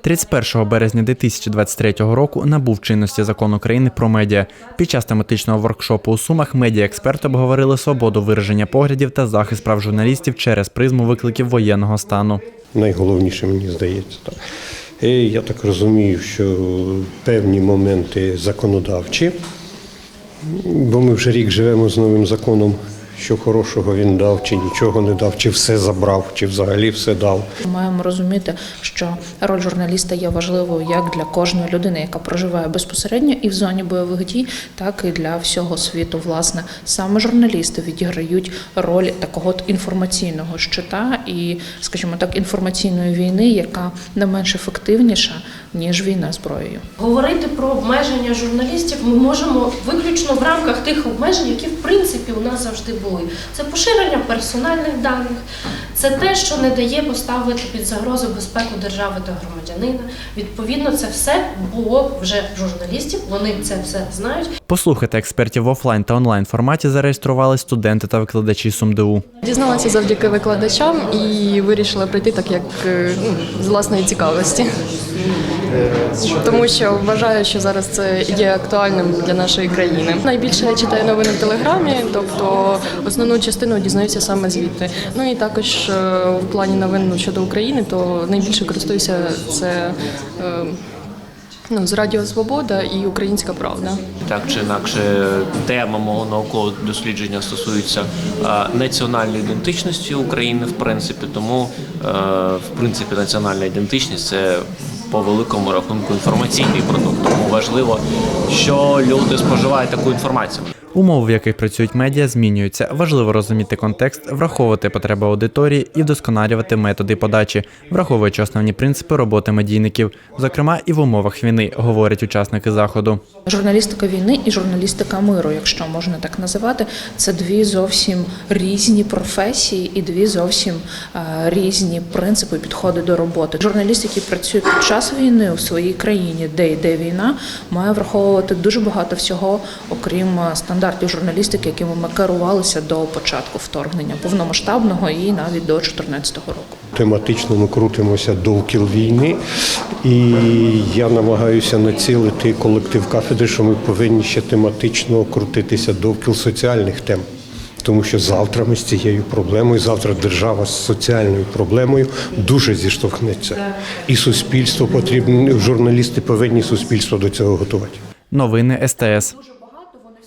31 березня 2023 року набув чинності закон України про медіа. Під час тематичного воркшопу у Сумах медіаексперти обговорили свободу вираження поглядів та захист прав журналістів через призму викликів воєнного стану. Найголовніше, мені здається. Так. Я так розумію, що певні моменти законодавчі, бо ми вже рік живемо з новим законом, що хорошого він дав, чи нічого не дав, чи все забрав, чи взагалі все дав. Маємо розуміти, що роль журналіста є важливою як для кожної людини, яка проживає безпосередньо і в зоні бойових дій, так і для всього світу. Власне, саме журналісти відіграють роль такого інформаційного щита і, скажімо так, інформаційної війни, яка не менш ефективніша ніж війна зброєю. Говорити про обмеження журналістів ми можемо виключно в рамках тих обмежень, які в принципі у нас завжди були. Це поширення персональних даних, це те, що не дає поставити під загрозу безпеку держави та громадянина. Відповідно, це все було вже в журналістів. Вони це все знають. Послухати експертів в офлайн та онлайн форматі зареєстрували студенти та викладачі СумДУ. Дізналася завдяки викладачам і вирішила прийти так, як е, ну, з власної цікавості. Тому що вважаю, що зараз це є актуальним для нашої країни. Найбільше я читаю новини в телеграмі, тобто основну частину дізнаюся саме звідти. Ну і також е, в плані новин щодо України, то найбільше користуюся це. е, Ну, з Радіо Свобода і Українська Правда. Так чи інакше, тема мого наукового дослідження стосується е, національної ідентичності України, в принципі, тому в принципі національна ідентичність це по великому рахунку інформаційний продукт. Тому важливо, що люди споживають таку інформацію. Умови, в яких працюють медіа, змінюються. Важливо розуміти контекст, враховувати потреби аудиторії і вдосконалювати методи подачі, враховуючи основні принципи роботи медійників, зокрема і в умовах війни, говорять учасники заходу. Журналістика війни і журналістика миру, якщо можна так називати, це дві зовсім різні професії і дві зовсім е, різні принципи підходи до роботи. Журналіст, який працює під час війни у своїй країні, де йде війна, має враховувати дуже багато всього, окрім е, стандартів журналістики, якими ми керувалися до початку вторгнення повномасштабного і навіть до 2014 року. Тематично ми крутимося довкіл війни, і я намагаюся націлити колектив кафедри, що ми повинні ще тематично крутитися довкіл соціальних тем. Тому що завтра ми з цією проблемою, завтра держава з соціальною проблемою дуже зіштовхнеться. І суспільство потрібно, журналісти повинні суспільство до цього готувати. Новини СТС.